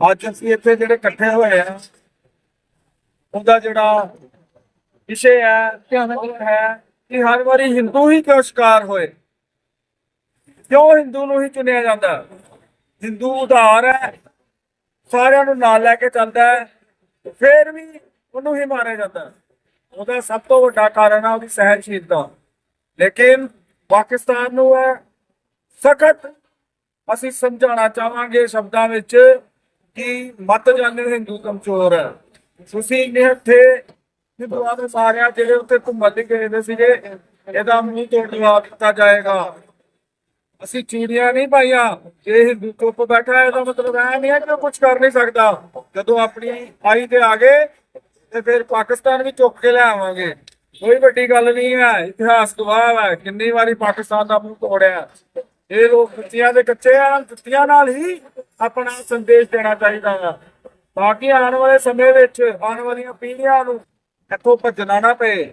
ਅੱਜ ਅਸੀਂ ਇੱਥੇ ਜਿਹੜੇ ਇਕੱਠੇ ਹੋਏ ਆ, ਉਹਦਾ ਜਿਹੜਾ ਵਿਸ਼ੇ ਹੈ, ਧਿਆਨ ਹੈ ਕਿ ਹਰ ਵਾਰੀ ਹਿੰਦੂ ਹੀ ਕਿਉਂ ਸ਼ਿਕਾਰ ਹੋਏ? ਕਿਉਂ ਹਿੰਦੂ ਨੂੰ ਹੀ ਚੁਣਿਆ ਜਾਂਦਾ? ਹਿੰਦੂ ਉਧਾਰ ਹੈ, ਸਾਰਿਆਂ ਨੂੰ ਨਾਲ ਲੈ ਕੇ ਚੱਲਦਾ ਹੈ, ਫਿਰ ਵੀ ਉਹਨੂੰ ਹੀ ਮਾਰਿਆ ਜਾਂਦਾ। ਉਹਦਾ ਸਭ ਤੋਂ ਵੱਡਾ ਕਾਰਨ ਹੈ ਉਹਦੀ ਸਹਿਨਸ਼ੀਲਤਾ ਲੇਕਿਨ ਪਾਕਿਸਤਾਨ ਨੂੰ ਹੈ ਸਖਤ ਅਸੀਂ ਸਮਝਾਉਣਾ ਚਾਹਾਂਗੇ ਸ਼ਬਦਾਂ ਵਿੱਚ ਕਿ ਮਤ ਜਾਣੇ ਹਿੰਦੂ ਕਮਜ਼ੋਰ। ਹੈ ਤੁਸੀਂ ਨਿਹੱਥੇ ਹਿੰਦੂਆਂ ਦੇ ਸਾਰਿਆਂ ਜਿਹੜੇ ਉੱਤੇ ਘੁੰਮਣ ਲਈ ਗਏ ਦੇ ਸੀਗੇ, ਇਹਦਾ ਮੂੰਹ ਤੋੜ ਜਵਾਬ ਦਿੱਤਾ ਜਾਏਗਾ। ਅਸੀਂ ਚੂੜੀਆਂ ਨਹੀਂ ਪਾਈਆਂ। ਜੇ ਹਿੰਦੂ ਚੁੱਪ ਬੈਠਾ ਹੈ, ਇਹਦਾ ਮਤਲਬ ਇਹ ਨਹੀਂ ਹੈ ਕਿ ਉਹ ਕੁਝ ਕਰ ਨਹੀਂ ਸਕਦਾ। ਜਦੋਂ ਆਪਣੀ ਆਈ ਤੇ ਆ ਗਏ, ਤੇ ਫਿਰ ਪਾਕਿਸਤਾਨ ਵੀ ਚੁੱਕ ਕੇ ਲੈ ਆਵਾਂਗੇ। ਕੋਈ ਵੱਡੀ ਗੱਲ ਨਹੀਂ ਹੈ, ਇਤਿਹਾਸ ਗਵਾਹ ਹੈ, ਕਿੰਨੀ ਵਾਰੀ ਪਾਕਿਸਤਾਨ ਦਾ ਮੂੰਹ ਤੋੜਿਆ। ਇਹ ਲੋਕ ਜੁੱਤੀਆਂ ਦੇ ਕੱਚੇ ਆ, ਜੁੱਤੀਆਂ ਨਾਲ ਹੀ ਆਪਣਾ ਸੰਦੇਸ਼ ਦੇਣਾ ਚਾਹੀਦਾ ਹੈ ਤਾਂ ਕਿ ਆਉਣ ਵਾਲੇ ਸਮੇਂ ਵਿੱਚ, ਆਉਣ ਵਾਲੀਆਂ ਪੀੜ੍ਹੀਆਂ ਨੂੰ ਇੱਥੋਂ ਭੱਜਣਾ ਨਾ ਪਏ।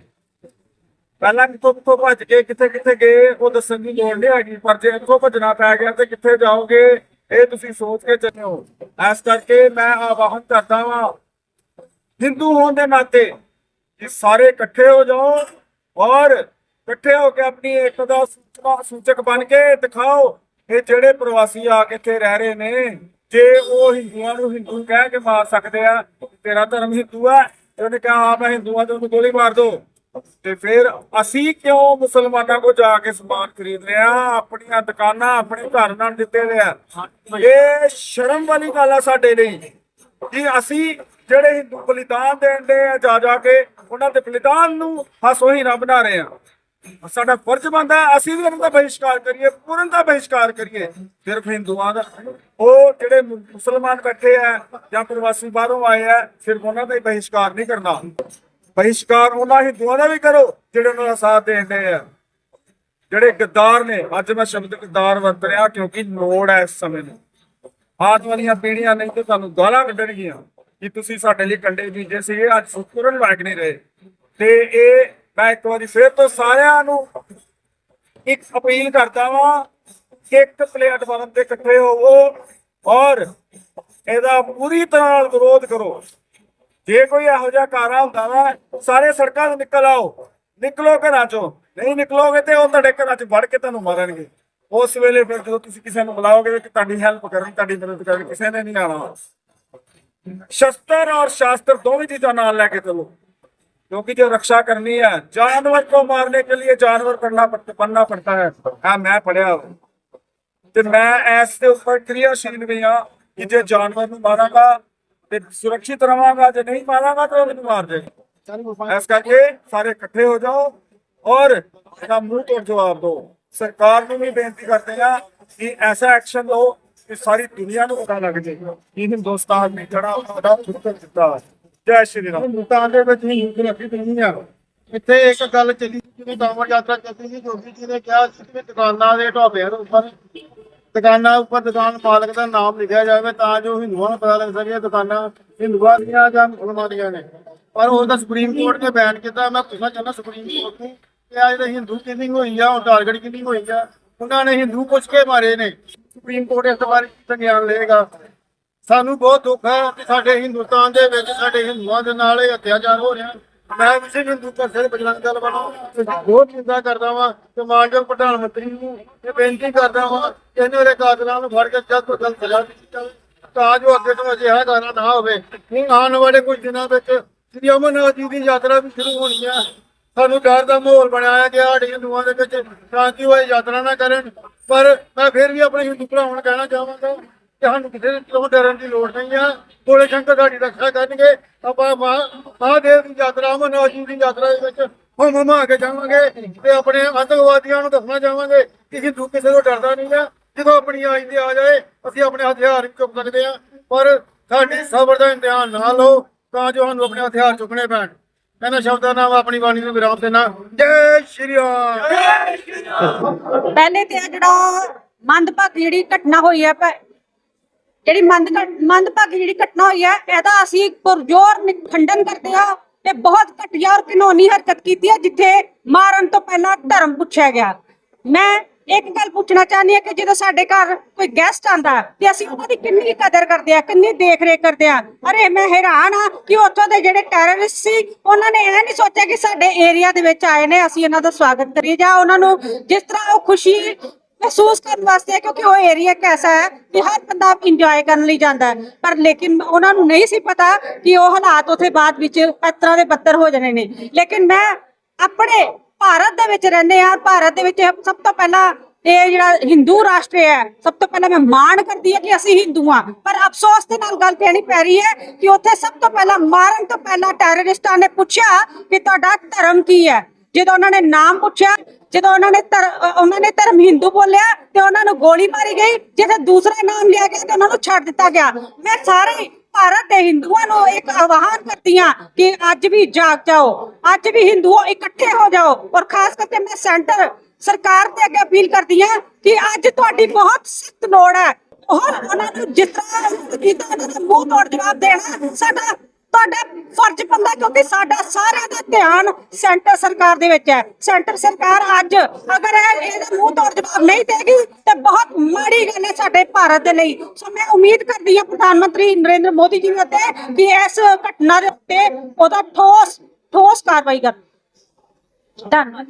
ਪਹਿਲਾਂ ਕਿੱਥੋਂ ਕਿੱਥੋਂ ਭੱਜ ਕੇ, ਕਿੱਥੇ ਕਿੱਥੇ ਗਏ, ਉਹ ਦੱਸਣ ਦੀ ਲੋੜ ਨਹੀਂ ਹੈਗੀ, ਪਰ ਜੇ ਇੱਥੋਂ ਭੱਜਣਾ ਪੈ ਗਿਆ ਤੇ ਕਿੱਥੇ ਜਾਓਗੇ, ਇਹ ਤੁਸੀਂ ਸੋਚ ਕੇ ਚੱਲਿਓ ਇਸ ਕਰਕੇ ਮੈਂ ਆਵਾਹਨ ਕਰਦਾ ਵਾਂ, ਹਿੰਦੂ ਹੋਣ ਦੇ ਨਾਤੇ ਕਿ ਸਾਰੇ ਇਕੱਠੇ ਹੋ ਜਾਓ ਔਰ ਇਕੱਠੇ ਹੋ ਕੇ ਆਪਣੀ ਏਕਤਾ ਦਾ ਸੂਚਨਾ ਸੂਚਕ ਬਣ ਕੇ ਦਿਖਾਓ। ਇਹ ਜਿਹੜੇ ਪ੍ਰਵਾਸੀ ਆ ਕੇ ਇੱਥੇ ਰਹਿ ਰਹੇ ਨੇ, ਜੇ ਉਹ ਹਿੰਦੂਆਂ ਨੂੰ ਹਿੰਦੂ ਕਹਿ ਕੇ ਮਾਰ ਸਕਦੇ ਆ, ਤੇਰਾ ਧਰਮ ਹਿੰਦੂ ਹੈ ਤੇ ਉਹਨੇ ਕਿਹਾ, ਹਾਂ, ਮੈਂ ਹਿੰਦੂ ਹਾਂ ਤੇ ਉਹਨੂੰ ਗੋਲੀ ਮਾਰ ਦੋ। ਤੇ ਫਿਰ ਅਸੀਂ ਕਿਉਂ ਮੁਸਲਮਾਨਾਂ ਕੋ ਜਾ ਕੇ ਸਮਾਨ ਖਰੀਦ ਰਹੇ ਆਪਣੀਆਂ ਦੁਕਾਨਾਂ, ਆਪਣੇ ਘਰ ਨਾਲ ਦਿੱਤੇ ਦੇ ਆ। ਇਹ ਸ਼ਰਮ ਵਾਲੀ ਗੱਲ ਆ ਸਾਡੇ ਲਈ, ਕਿ ਅਸੀਂ ਜਿਹੜੇ ਹਿੰਦੂ ਬਲੀਦਾਨ ਦੇਣ ਦੇ ਆ ਜਾ ਜਾ ਕੇ ਉਹਨਾਂ ਦੇ ਬਲੀਦਾਨ ਨੂੰ ਹਸੋਹੀ ਨਾ ਬਣਾ ਰਹੇ ਆ। ਸਾਡਾ ਫਰਜ਼ ਬਣਦਾ ਅਸੀਂ ਵੀ ਉਹਨਾਂ ਦਾ ਬਹਿਸ਼ਕਾਰ ਕਰੀਏ, ਪੂਰਨ ਦਾ ਬਹਿਸ਼ਕਾਰ ਕਰੀਏ। ਸਿਰਫ ਹਿੰਦੂਆਂ ਦਾ ਉਹ ਜਿਹੜੇ ਮੁਸਲਮਾਨ ਬੈਠੇ ਆ ਜਾਂ ਪ੍ਰਵਾਸੀ ਬਾਹਰੋਂ ਆਏ ਆ ਸਿਰਫ ਉਹਨਾਂ ਦਾ ਹੀ ਬਹਿਸ਼ਕਾਰ ਨਹੀਂ ਕਰਨਾ। ਬਹਿਸ਼ਕਾਰ ਉਹਨਾਂ ਹਿੰਦੂਆਂ ਦਾ ਵੀ ਕਰੋ, ਜਿਹੜੇ ਉਹਨਾਂ ਦਾ ਸਾਥ ਦੇਣਦੇ ਆ। ਜਿਹੜੇ ਗੱਦਾਰ ਨੇ, ਅੱਜ ਮੈਂ ਸ਼ਬਦ ਗੱਦਾਰ ਵਰਤ ਰਿਹਾ ਕਿਉਂਕਿ ਲੋੜ ਹੈ ਇਸ ਸਮੇਂ ਨੂੰ ਆਉਣ ਵਾਲੀਆਂ ਪੀੜ੍ਹੀਆਂ ਨਹੀਂ ਤੇ ਤੁਹਾਨੂੰ ਗਾਲਾਂ ਕੱਢਣਗੀਆਂ ਕਿ ਤੁਸੀਂ ਸਾਡੇ ਲਈ ਕੰਡੇ ਬੀਜੇ ਸੀਗੇ ਅੱਜ ਸੁਕਰਨ ਲਾਇਕ ਨਹੀਂ ਰਹੇ। ਤੇ ਇਹ ਮੈਂ ਇੱਕ ਵਾਰੀ ਫਿਰ ਤੋਂ ਸਾਰਿਆਂ ਨੂੰ ਇੱਕ ਅਪੀਲ ਕਰਦਾ ਵਾਂ ਕਿ ਇੱਕ ਪਲੇਟਫਾਰਮ ਤੇ ਇਕੱਠੇ ਹੋਵੋ ਔਰ ਇਹਦਾ ਪੂਰੀ ਤਰ੍ਹਾਂ ਨਾਲ ਵਿਰੋਧ ਕਰੋ। ਜੇ ਕੋਈ ਇਹੋ ਜਿਹਾ ਕਾਰਾ ਹੁੰਦਾ ਵਾ, ਸਾਰੇ ਸੜਕਾਂ ਤੋਂ ਨਿਕਲ ਆਓ, ਨਿਕਲੋ ਘਰਾਂ ਚੋਂ। ਨਹੀਂ ਨਿਕਲੋਗੇ ਤੇ ਉਹ ਤੁਹਾਡੇ ਘਰਾਂ 'ਚ ਵੜ ਕੇ ਤੁਹਾਨੂੰ ਮਾਰਨਗੇ। ਉਸ ਵੇਲੇ ਫਿਰ ਜਦੋਂ ਤੁਸੀਂ ਕਿਸੇ ਨੂੰ ਬੁਲਾਓਗੇ ਕਿ ਤੁਹਾਡੀ ਹੈਲਪ ਕਰਨ, ਤੁਹਾਡੀ ਮਦਦ ਕਰਨ, ਕਿਸੇ ਨੇ ਨਹੀਂ ਆਣਾ ਸ਼ਸਤਰ ਔਰ ਸ਼ਾਸਤਰ ਦੋਵੇਂ ਚੀਜ਼ਾਂ ਨਾਲ ਲੈ ਕੇ ਚਲੋ। क्योंकि जो रक्षा करनी है जानवर को मारने के लिए जानवर करना बनना पड़ता है हाँ मैं पढ़िया ਤੇ ਮੈਂ ਇਸ ਦੇ ਉੱਪਰ ਕਿਰਿਆਸ਼ੀਲ ਵੀ ਆ ਕਿ ਜੇ ਜਾਨਵਰ ਨੂੰ ਮਾਰਾਂਗਾ ਤੇ ਸੁਰੱਖਿਅਤ ਰਵਾਂਗਾ, ਜੇ ਨਹੀਂ ਮਾਰਾਂਗਾ ਤਾਂ ਉਹਨੂੰ ਮਾਰ ਦੇਗਾ ਇਸ ਕਰਕੇ ਸਾਰੇ ਇਕੱਠੇ ਹੋ ਜਾਓ ਔਰ ਇਹਦਾ ਮੂੰਹ ਤੋੜ ਜਵਾਬ ਦਿਓ। ਸਰਕਾਰ ਨੂੰ ਵੀ ਬੇਨਤੀ ਕਰਦੇ ਆ ਕਿ ਐਸਾ ਐਕਸ਼ਨ ਲਓ ਕਿ ਸਾਰੀ ਦੁਨੀਆ ਨੂੰ ਪਤਾ ਲੱਗ ਜੇ ਕਿ ਹਿੰਦੁਸਤਾਨ ਨੇ ਜਿਹੜਾ ਉਹਦਾ ਫੁੱਟ ਦਿੱਤਾ ਜੈ ਸ਼੍ਰੀ ਰਾਮ। ਹਿੰਦੁਸਤਾਨ ਦੇ ਵਿੱਚ ਹਿੰਦੂ ਰੱਖੀ ਨਹੀਂ ਆ ਇੱਥੇ ਇੱਕ ਗੱਲ ਚੱਲੀ ਜਿਵੇਂ ਦਾਮਰ ਯਾਤਰਾ ਚੱਲਦੀ ਸੀ, ਜੋਗੀ ਜੀ ਨੇ ਕਿਹਾ ਸੀ ਕਿ ਦੁਕਾਨਾਂ ਦੇ ਢਾਬਿਆਂ ਦੇ ਉੱਪਰ, ਦੁਕਾਨਾਂ ਉੱਪਰ ਦੁਕਾਨ ਮਾਲਕ ਦਾ ਨਾਮ ਲਿਖਿਆ ਜਾਵੇ ਤਾਂ ਜੋ ਹਿੰਦੂਆਂ ਨੂੰ ਪਤਾ ਲੱਗ ਸਕੇ ਦੁਕਾਨਾਂ ਹਿੰਦੂਆਂ ਦੀਆਂ ਜਾਂ ਮੁਸਲਮਾਨਾਂ ਦੀਆਂ ਨੇ। ਪਰ ਉਹ ਤਾਂ ਸੁਪਰੀਮ ਕੋਰਟ ਨੇ ਬੈਨ ਕੀਤਾ। ਮੈਂ ਪੁੱਛਣਾ ਚਾਹੁੰਦਾ ਸੁਪਰੀਮ ਕੋਰਟ ਨੂੰ ਕਿ ਆ ਜਿਹੜੇ ਹਿੰਦੂ ਕਿਲਿੰਗ ਹੋਈ ਆ ਉਹ ਟਾਰਗੇਟ ਕਿਲਿੰਗ ਹੋਈ ਆ। ਉਹਨਾਂ ਨੇ ਹਿੰਦੂ ਪੁੱਛ ਕੇ ਮਾਰੇ ਨੇ। ਸੁਪਰੀਮ ਕੋਰਟ ਇਸ ਬਾਰੇ ਸੰਗਿਆਨ ਲਏਗਾ? ਸਾਨੂੰ ਬਹੁਤ ਦੁੱਖ ਹੈ ਕਿ ਸਾਡੇ ਹਿੰਦੁਸਤਾਨ ਦੇ ਵਿੱਚ ਸਾਡੇ ਹਿੰਦੂਆਂ ਦੇ ਨਾਲ ਇਹ ਅਤਿਆਚਾਰ ਹੋ ਰਿਹਾ ਮੈਂ ਵਿਸ਼ੇ ਹਿੰਦੂ ਪਰਸੇ ਦੇ ਬਜਰੰਗ ਦਲ ਵੱਲੋਂ ਬਹੁਤ ਚਿੰਤਾ ਕਰਦਾ ਵਾਂ ਤੇ ਮਾਨਯੋਗ ਪ੍ਰਧਾਨ ਮੰਤਰੀ ਨੂੰ ਇਹ ਬੇਨਤੀ ਕਰਦਾ ਵਾਂ ਕਿ ਇਹਨਾਂ ਦੇ ਕਾਤਲਾਂ ਨੂੰ ਫੜ ਕੇ ਜਲਦ ਤੋਂ ਜਲਦ ਸਜ਼ਾ ਦਿੱਤੀ ਜਾਵੇ, ਤਾਂ ਜੋ ਅੱਗੇ ਤੋਂ ਅਜਿਹਾ ਗਾਣਾ ਨਾ ਹੋਵੇ। ਹੁਣ ਆਉਣ ਵਾਲੇ ਕੁਝ ਦਿਨਾਂ ਵਿੱਚ ਸ੍ਰੀ ਅਮਰਨਾਥ ਜੀ ਦੀ ਯਾਤਰਾ ਵੀ ਸ਼ੁਰੂ ਹੋਣੀ ਹੈ। ਸਾਨੂੰ ਡਰ ਦਾ ਮਾਹੌਲ ਬਣਾਇਆ ਗਿਆ ਸਾਡੇ ਹਿੰਦੂਆਂ ਦੇ ਵਿੱਚ ਸ਼ਾਂਤੀ ਹੋਏ ਯਾਤਰਾ ਨਾ ਕਰਨ। ਪਰ ਮੈਂ ਫਿਰ ਵੀ ਆਪਣੇ ਹਿੰਦੂ ਭਰਾਵਾਂ ਨੂੰ ਕਹਿਣਾ ਚਾਹਾਂਗਾ ਸਾਨੂੰ ਕਿਸੇ ਤੋਂ ਡਰਨ ਦੀ ਲੋੜ ਨਹੀਂ ਆ? ਕੋਲੇ ਸ਼ੰਕਰ ਸਾਡੀ ਰੱਖਿਆ ਕਰਨਗੇ, ਆਪਾਂ ਮਹਾ- ਮਹਾਦੇਵ ਦੀ ਯਾਤਰਾ ਅਮਰਨਾਥ ਦੀ ਯਾਤਰਾ ਦੇ ਵਿੱਚ ਹਮ ਹਮਾ ਕੇ ਜਾਵਾਂਗੇ ਤੇ ਆਪਣੇ ਆਤੰਕਵਾਦੀਆਂ ਨੂੰ ਦੱਸਣਾ ਚਾਹਾਂਗੇ ਕਿ ਹਿੰਦੂ ਕਿਸੇ ਤੋਂ ਡਰਦਾ ਨਹੀਂ ਆ। ਜਦੋਂ ਆਪਣੀ ਆਈ ਤੇ ਆ ਜਾਏ, ਅਸੀਂ ਆਪਣੇ ਹਥਿਆਰ ਚੁੱਕ ਸਕਦੇ ਆ। ਪਰ ਸਾਡੀ ਸਬਰ ਦਾ ਇਮਤਿਹਾਨ ਨਾ ਲਓ, ਤਾਂ ਜੋ ਸਾਨੂੰ ਆਪਣੇ ਹਥਿਆਰ ਚੁੱਕਣੇ ਪੈਣ। ਇਹਨਾਂ ਸ਼ਬਦਾਂ ਨਾਲ ਆਪਣੀ ਬਾਣੀ ਨੂੰ ਵਿਰਾਮ ਦੇਣਾ ਜੈ ਸ਼੍ਰੀ ਰਾਮ। ਪਹਿਲੇ ਤੇ ਆ ਜਿਹੜਾ ਮੰਦਭਾਗੀ ਜਿਹੜੀ ਘਟਨਾ ਹੋਈ ਹੈ ਜਿਹੜੀ ਮੰਦ ਮੰਦਭਾਗੀ ਜਿਹੜੀ ਘਟਨਾ ਹੋਈ ਹੈ, ਇਹਦਾ ਅਸੀਂ ਪੁਰਜੋਰ ਖੰਡਨ ਕਰਦੇ ਆ ਤੇ ਬਹੁਤ ਘਟੀਆ ਔਰ ਕਾਨੂੰਨੀ ਹਰਕਤ ਕੀਤੀ ਹੈ, ਜਿੱਥੇ ਮਾਰਨ ਤੋਂ ਪਹਿਲਾਂ ਧਰਮ ਪੁੱਛਿਆ ਗਿਆ। ਮੈਂ ਇੱਕ ਗੱਲ ਪੁੱਛਣਾ ਚਾਹੁੰਦੀ ਹਾਂ ਕਿ ਜਦੋਂ ਸਾਡੇ ਘਰ ਕੋਈ ਗੈਸਟ ਆਂਦਾ ਤੇ ਅਸੀਂ ਉਹਨਾਂ ਦੀ ਕਿੰਨੀ ਕਦਰ ਕਰਦੇ ਆ ਕਿੰਨੀ ਦੇਖ ਰੇਖ ਕਰਦੇ ਆ ਅਰੇ, ਮੈਂ ਹੈਰਾਨ ਆ ਕਿ ਉੱਥੋਂ ਦੇ ਜਿਹੜੇ ਟੈਰਰਿਸਟ ਸੀ, ਉਹਨਾਂ ਨੇ ਇਹ ਨਹੀਂ ਸੋਚਿਆ ਕਿ ਸਾਡੇ ਏਰੀਆ ਦੇ ਵਿੱਚ ਆਏ ਨੇ, ਅਸੀਂ ਇਹਨਾਂ ਦਾ ਸਵਾਗਤ ਕਰੀਏ ਜਾਂ ਉਹਨਾਂ ਨੂੰ ਜਿਸ ਤਰ੍ਹਾਂ ਉਹ ਖੁਸ਼ੀ ਮਹਿਸੂਸ ਕਰਨ ਵਾਸਤੇ ਕਿਉਂਕਿ ਉਹ ਏਰੀਆ ਕੈਸਾ ਹੈ ਕਿ ਹਰ ਬੰਦਾ ਇੰਜੋਏ ਕਰਨ ਲਈ ਜਾਂਦਾ ਹੈ। ਪਰ ਲੇਕਿਨ ਉਹਨਾਂ ਨੂੰ ਨਹੀਂ ਸੀ ਪਤਾ ਕਿ ਉਹ ਹਾਲਾਤ ਉਥੇ ਬਾਅਦ ਵਿੱਚ ਇਸ ਤਰ੍ਹਾਂ ਦੇ ਬੱਤਰ ਹੋ ਜਾਣੇ ਨੇ। ਲੇਕਿਨ ਮੈਂ ਆਪਣੇ ਭਾਰਤ ਦੇ ਵਿੱਚ ਰਹਿੰਦੇ ਆ ਭਾਰਤ ਦੇ ਵਿੱਚ ਸਭ ਤੋਂ ਪਹਿਲਾਂ ਇਹ ਜਿਹੜਾ ਹਿੰਦੂ ਰਾਸ਼ਟਰ ਹੈ, ਸਭ ਤੋਂ ਪਹਿਲਾਂ ਮੈਂ ਮਾਣ ਕਰਦੀ ਹੈ ਕਿ ਅਸੀਂ ਹਿੰਦੂ ਆ ਪਰ ਅਫਸੋਸ ਦੇ ਨਾਲ ਗੱਲ ਕਹਿਣੀ ਪੈ ਰਹੀ ਹੈ ਕਿ ਉੱਥੇ ਸਭ ਤੋਂ ਪਹਿਲਾਂ ਮਾਰਨ ਤੋਂ ਪਹਿਲਾਂ ਟੈਰਰਿਸਟਾਂ ਨੇ ਪੁੱਛਿਆ ਕਿ ਤੁਹਾਡਾ ਧਰਮ ਕੀ ਹੈ। ਜਦੋਂ ਉਹਨਾਂ ਨੇ ਨਾਮ ਪੁੱਛਿਆ ਜਦੋਂ ਉਹਨਾਂ ਨੇ ਧਰ- ਅ, ਉਹਨਾਂ ਨੇ ਧਰਮ ਹਿੰਦੂ ਬੋਲਿਆ ਤੇ ਉਹਨਾਂ ਨੂੰ ਗੋਲੀ ਮਾਰੀ ਗਈ ਜਦੋਂ ਦੂਸਰਾ ਨਾਮ ਲਿਆ ਗਿਆ ਤੇ ਉਹਨਾਂ ਨੂੰ ਛੱਡ ਦਿੱਤਾ ਗਿਆ। ਮੈਂ ਸਾਰੇ ਭਾਰਤ ਦੇ ਹਿੰਦੂਆਂ ਨੂੰ ਇੱਕ ਆਹਵਾਨ ਕਰਦੀ ਹਾਂ ਕਿ ਅੱਜ ਵੀ ਜਾਗ ਜਾਓ ਅੱਜ ਵੀ ਹਿੰਦੂਓ ਇਕੱਠੇ ਹੋ ਜਾਓ ਔਰ ਖਾਸ ਕਰਕੇ ਮੈਂ ਸੈਂਟਰ ਸਰਕਾਰ ਤੇ ਅੱਗੇ ਅਪੀਲ ਕਰਦੀ ਹਾਂ ਕਿ ਅੱਜ ਤੁਹਾਡੀ ਬਹੁਤ ਸਖਤ ਲੋੜ ਹੈ। ਔਰ ਉਹਨਾਂ ਨੂੰ ਜਿਸ ਤਰ੍ਹਾਂ ਕੀਤਾ ਉਹਨਾਂ ਦਾ ਮੂੰਹ ਤੋੜ ਜਵਾਬ ਦੇਣਾ ਸਾਡਾ ਤੁਹਾਡਾ ਫਰਜ਼ ਬੰਦਾ ਕਿਉਂਕਿ ਸਾਡਾ ਸਾਰਿਆਂ ਦਾ ਧਿਆਨ ਸੈਂਟਰ ਸਰਕਾਰ ਦੇ ਵਿੱਚ ਹੈ। ਸੈਂਟਰ ਸਰਕਾਰ ਅੱਜ ਅਗਰ ਇਹ ਇਹਦਾ ਮੂੰਹ ਤੋੜ ਜਵਾਬ ਨਹੀਂ ਦੇਗੀ ਤੇ ਬਹੁਤ ਮਾੜੀ ਗੱਲ ਹੈ ਸਾਡੇ ਭਾਰਤ ਦੇ ਲਈ। ਸੋ ਮੈਂ ਉਮੀਦ ਕਰਦੀ ਹਾਂ ਪ੍ਰਧਾਨ ਮੰਤਰੀ ਨਰਿੰਦਰ ਮੋਦੀ ਜੀ ਦੇ ਉੱਤੇ ਕਿ ਇਸ ਘਟਨਾ ਦੇ ਉੱਤੇ ਉਹਦਾ ਠੋਸ ਠੋਸ ਕਾਰਵਾਈ ਕਰਨ ਧੰਨਵਾਦ।